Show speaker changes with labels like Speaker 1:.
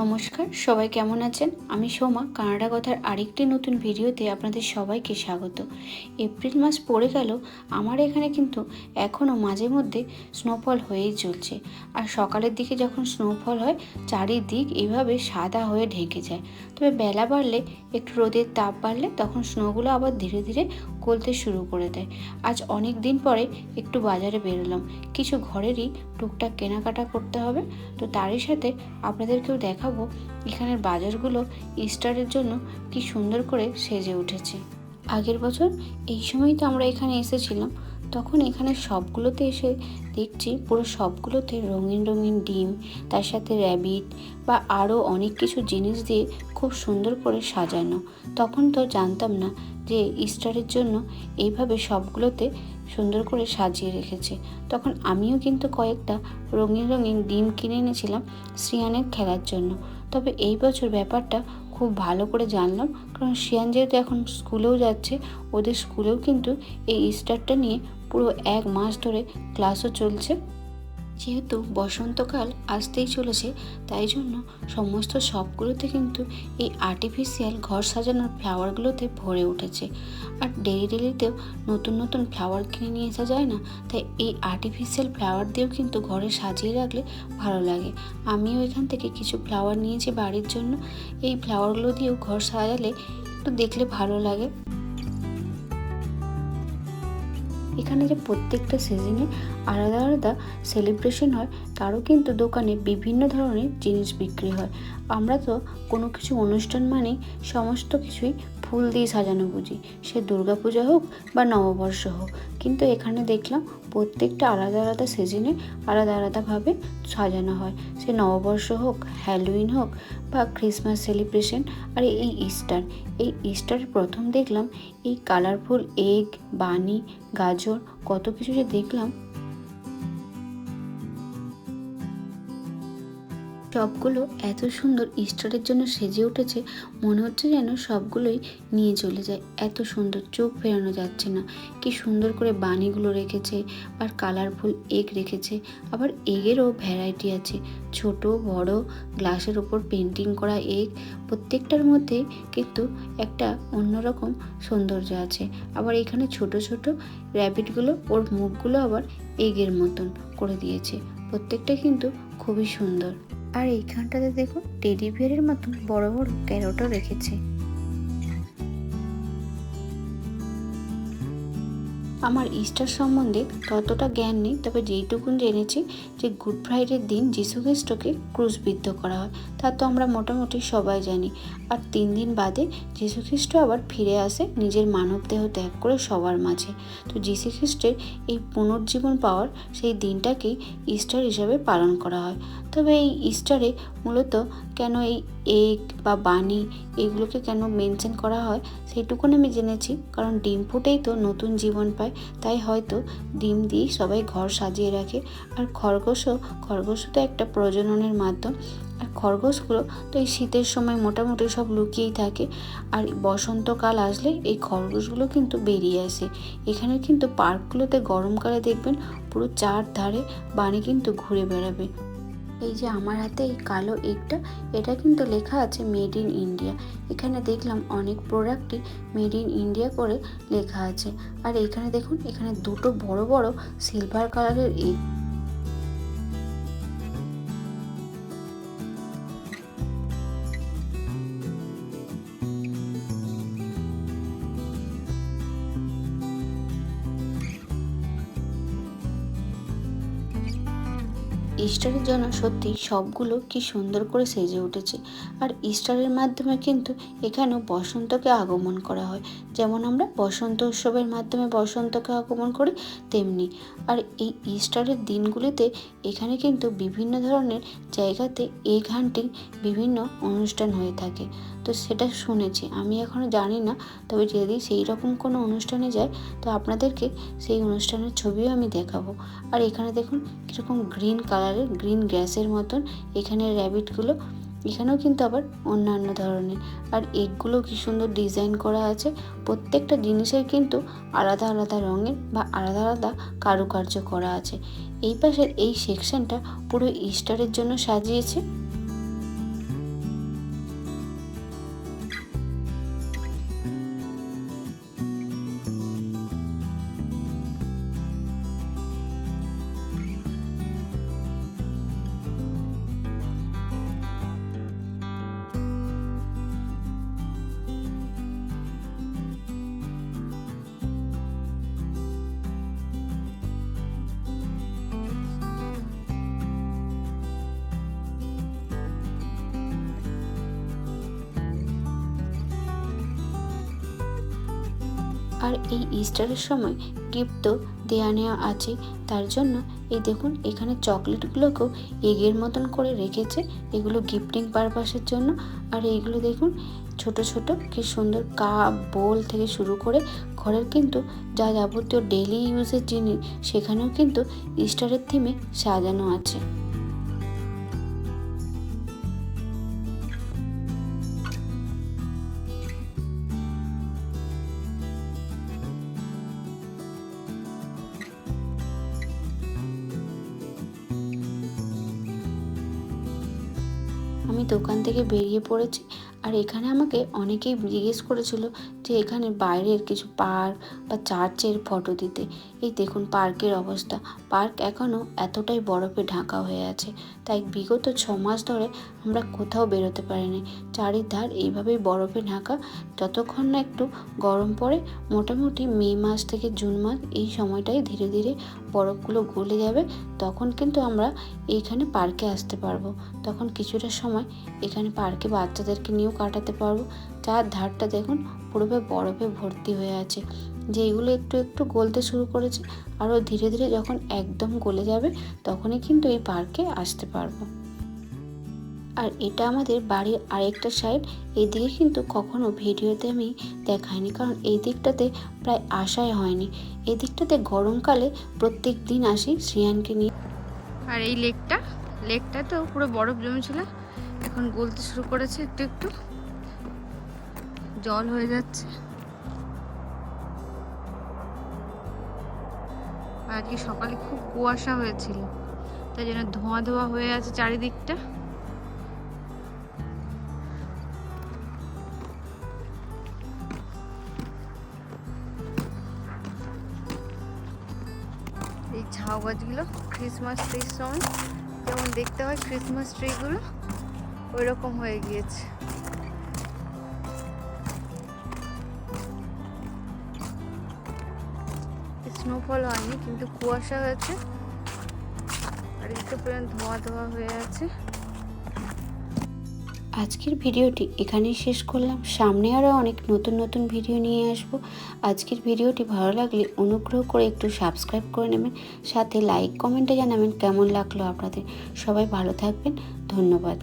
Speaker 1: নমস্কার, সবাই কেমন আছেন? আমি সোমা, কানাডা কথার আরেকটি নতুন ভিডিওতে আপনাদের সবাইকে স্বাগত। এপ্রিল মাস পড়ে গেল, আমার এখানে কিন্তু এখনও মাঝে মধ্যে স্নোফল হয়েই চলছে। আর সকালের দিকে যখন স্নোফল হয়, চারিদিক এভাবে সাদা হয়ে ঢেকে যায়। তবে বেলা বাড়লে, একটু রোদের তাপ বাড়লে, তখন স্নোগুলো আবার ধীরে ধীরে গলতে শুরু করে দেয়। আজ অনেক দিন পরে একটু বাজারে বেরোলাম। কিছু ঘরেরই টুকটাক কেনাকাটা করতে হবে। তো তারই সাথে আপনাদেরকেও দেখাবো এখানের বাজারগুলো ইস্টারের জন্য কি সুন্দর করে সেজে উঠেছে। আগের বছর এই সময় তো আমরা এখানে এসেছিলাম। তখন এখানে সবগুলোতে এসে দেখছি পুরো সবগুলোতে রঙিন রঙিন ডিম, তার সাথে র্যাবিট বা আরও অনেক কিছু জিনিস দিয়ে খুব সুন্দর করে সাজানো। তখন তো জানতাম না যে ইস্টারের জন্য এইভাবে সবগুলোতে সুন্দর করে সাজিয়ে রেখেছে। তখন আমিও কিন্তু কয়েকটা রঙিন রঙিন ডিম কিনে এনেছিলাম শ্রিয়ানের খেলার জন্য। তবে এই বছর ব্যাপারটা খুব ভালো করে জানলাম, কারণ শ্রিয়ান যেহেতু এখন স্কুলেও যাচ্ছে, ওদের স্কুলেও কিন্তু এই ইস্টারটা নিয়ে পুরো এক মাস ধরে ক্লাসও চলছে। যেহেতু বসন্তকাল আসতেই চলেছে, তাই জন্য সমস্ত শপগুলোতে কিন্তু এই আর্টিফিশিয়াল ঘর সাজানোর ফ্লাওয়ারগুলোতে ভরে উঠেছে। আর ডেলি ডেলিতেও নতুন নতুন ফ্লাওয়ার কিনে নিয়ে আসা যায় না, তাই এই আর্টিফিশিয়াল ফ্লাওয়ার দিয়েও কিন্তু ঘরে সাজিয়ে রাখলে ভালো লাগে। আমিও এখান থেকে কিছু ফ্লাওয়ার নিয়েছি বাড়ির জন্য। এই ফ্লাওয়ারগুলো দিয়েও ঘর সাজালে একটু দেখলে ভালো লাগে। এখানে যে প্রত্যেকটা সিজনে আলাদা আলাদা সেলিব্রেশন হয়, তারও কিন্তু দোকানে বিভিন্ন ধরনের জিনিস বিক্রি হয়। আমরা তো কোনো কিছু অনুষ্ঠান মানেই সমস্ত কিছুই ফুল দিয়ে সাজানো বুঝি। সে দুর্গাপূজা হোক বা নববর্ষ হোক। কিন্তু এখানে দেখলাম প্রত্যেকটা আলাদা আলাদা সিজনে আলাদা আলাদাভাবে সাজানো হয়। সে নববর্ষ হোক হ্যালোইন হোক বা ক্রিসমাস সেলিব্রেশন আর এই ইস্টার এই ইস্টার প্রথম দেখলাম এই কালারফুল এগ বানি গাজর কত কিছু যে দেখলাম। সবগুলো এত সুন্দর ইস্টারের জন্য সেজে উঠেছে, মনে হচ্ছে যেন সবগুলোই নিয়ে চলে যায়। এত সুন্দর, চোখ ফেরানো যাচ্ছে না। কি সুন্দর করে বানিগুলো রেখেছে, আর কালারফুল এগ রেখেছে। আবার এগেরও ভ্যারাইটি আছে। ছোট, বড় গ্লাসের ওপর পেন্টিং করা এগ প্রত্যেকটার মধ্যে কিন্তু একটা অন্যরকম সৌন্দর্য আছে। আবার এখানে ছোট ছোট র্যাবিটগুলো ওর মুখগুলো আবার এগের মতন করে দিয়েছে। প্রত্যেকটা কিন্তু খুবই সুন্দর। আর এইখানটাতে দেখুন টেডি বিয়ারের মতন বড় বড় ক্যারোটও রেখেছে। আমার ইস্টার সম্বন্ধে ততটা জ্ঞান নেই, তবে যেইটুকুন জেনেছি যে গুড ফ্রাইডের দিন যীশু খ্রিস্টকে ক্রুশবিদ্ধ করা হয়। তা তো আমরা মোটামুটি সবাই জানি। আর তিন দিন বাদে যীশু খ্রিস্ট আবার ফিরে আসে নিজের মানব দেহ ত্যাগ করে সবার মাঝে। তো যীশু খ্রিস্টের এই পুনর্জীবন পাওয়ার সেই দিনটাকেই ইস্টার হিসাবে পালন করা হয়। তবে এই ইস্টারে মূলত কেন এই এগ বা বানি এগুলোকে কেন মেনশন করা হয় সেইটুকুন আমি জেনেছি। কারণ ডিম ফুটেই তো নতুন জীবন পায়, তাই হয়তো ডিম দিয়েই সবাই ঘর সাজিয়ে রাখে। আর খরগোশও খরগোশও তো একটা প্রজননের মাধ্যম। আর খরগোশগুলো তো এই শীতের সময় মোটামুটি সব লুকিয়েই থাকে। আর বসন্তকাল আসলে এই খরগোশগুলো কিন্তু বেরিয়ে আসে। এখানে কিন্তু পার্কগুলোতে গরমকালে দেখবেন পুরো চার ধারে বাণী কিন্তু ঘুরে বেড়াবে। এই যে আমার হাতে এই কালো এগটা এটা কিন্তু লেখা আছে মেড ইন ইন্ডিয়া। এখানে দেখলাম অনেক প্রোডাক্টই মেড ইন ইন্ডিয়া করে লেখা আছে। আর এখানে দেখুন, এখানে দুটো বড় বড় সিলভার কালারের এগ ইস্টারের জন্য সত্যি সবগুলো কি সুন্দর করে সেজে উঠেছে। আর ইস্টারের মাধ্যমে কিন্তু এখানেও বসন্তকে আগমন করা হয়। যেমন আমরা বসন্ত উৎসবের মাধ্যমে বসন্তকে আগমন করি, তেমনি। আর এই ইস্টারের দিনগুলিতে এখানে কিন্তু বিভিন্ন ধরনের জায়গাতে এই হান্টিং বিভিন্ন অনুষ্ঠান হয়ে থাকে। তো সেটা শুনেছি। আমি এখনও জানি না, তবে যদি সেই রকম কোনো অনুষ্ঠানে যায় তো আপনাদেরকে সেই অনুষ্ঠানের ছবিও আমি দেখাবো। আর এখানে দেখুন, কীরকম গ্রিন কালারের গ্রিন গ্যাসের মতন এখানে র্যাবিটগুলো এখানেও কিন্তু আবার অন্যান্য ধরনের। আর এগগুলো কি সুন্দর ডিজাইন করা আছে। প্রত্যেকটা জিনিসের কিন্তু আলাদা আলাদা রঙের বা আলাদা আলাদা কারুকার্য করা আছে। এই পাশের এই সেকশনটা পুরো ইস্টারের জন্য সাজিয়েছে। আর এই ইস্টারের সময় গিফট তো দেয়া নেওয়া আছে তার জন্য এই দেখুন, এখানে চকলেটগুলোকেও এগের মতন করে রেখেছে। এগুলো গিফটিং পারপাসের জন্য। আর এইগুলো দেখুন, ছোট ছোট কি সুন্দর কাপ বোল থেকে শুরু করে ঘরের কিন্তু যা যাবতীয় ডেলি ইউজের জিনিস, সেখানেও কিন্তু ইস্টারের থিমে সাজানো আছে। আমি দোকান থেকে বেরিয়ে পড়েছি। আর এখানে আমাকে অনেকেই জিজ্ঞেস করেছিল যে এখানে বাইরের কিছু পার্ক বা চার্চের ফটো দিতে। এই দেখুন পার্কের অবস্থা। পার্ক এখনও এতটাই বরফে ঢাকা হয়ে আছে, তাই বিগত ছ মাস ধরে আমরা কোথাও বেরোতে পারিনি। চারিধার এইভাবেই বরফে ঢাকা। যতক্ষণ না একটু গরম পড়ে, মোটামুটি মে মাস থেকে জুন মাস এই সময়টাই ধীরে ধীরে বরফগুলো গলে যাবে, তখন কিন্তু আমরা এইখানে পার্কে আসতে পারব। তখন কিছুটা সময় এখানে পার্কে বাচ্চাদেরকে নিয়েও কাটাতে পারব। চার ধারটা দেখুন পুরোপে বরফে ভর্তি হয়ে আছে। যেইগুলো একটু একটু গলতে শুরু করেছে, আরও ধীরে ধীরে যখন একদম গলে যাবে, তখনই কিন্তু এই পার্কে আসতে পারব। আর এটা আমাদের বাড়ির আরেকটা সাইড এদিকে কিন্তু কখনো ভিডিওতে আমি দেখাইনি, কারণ এই দিকটাতে প্রায় আসাই হয়নি। এই দিকটাতে গরমকালে প্রত্যেক দিন আসি শ্রিয়ানকে নিয়ে।
Speaker 2: আর এই লেকটা লেকটা তো পুরো বরফ জমেছিল। এখন গলতে শুরু করেছে একটু একটু। জল হয়ে যাচ্ছে। আজকে সকালে খুব কুয়াশা হয়েছিল, তাই জন্য ধোঁয়া ধোঁয়া হয়ে আছে চারিদিকটা। এই ঝাউ গাছগুলো ক্রিসমাস ট্রির সময় যেমন দেখতে হয় ক্রিসমাস ট্রিগুলো ওই রকম হয়ে গিয়েছে। স্নোফল হয়নি, কিন্তু কুয়াশা হয়েছে। আর একটু পর্যন্ত ধোঁয়া ধোঁয়া হয়ে আছে।
Speaker 1: আজকের ভিডিওটি এখানেই শেষ করলাম। সামনে আরও অনেক নতুন নতুন ভিডিও নিয়ে আসব। আজকের ভিডিওটি ভালো লাগলে অনুগ্রহ করে একটু সাবস্ক্রাইব করে নেবেন। সাথে লাইক, কমেন্টে জানাবেন কেমন লাগল আপনাদের। সবাই ভালো থাকবেন। ধন্যবাদ।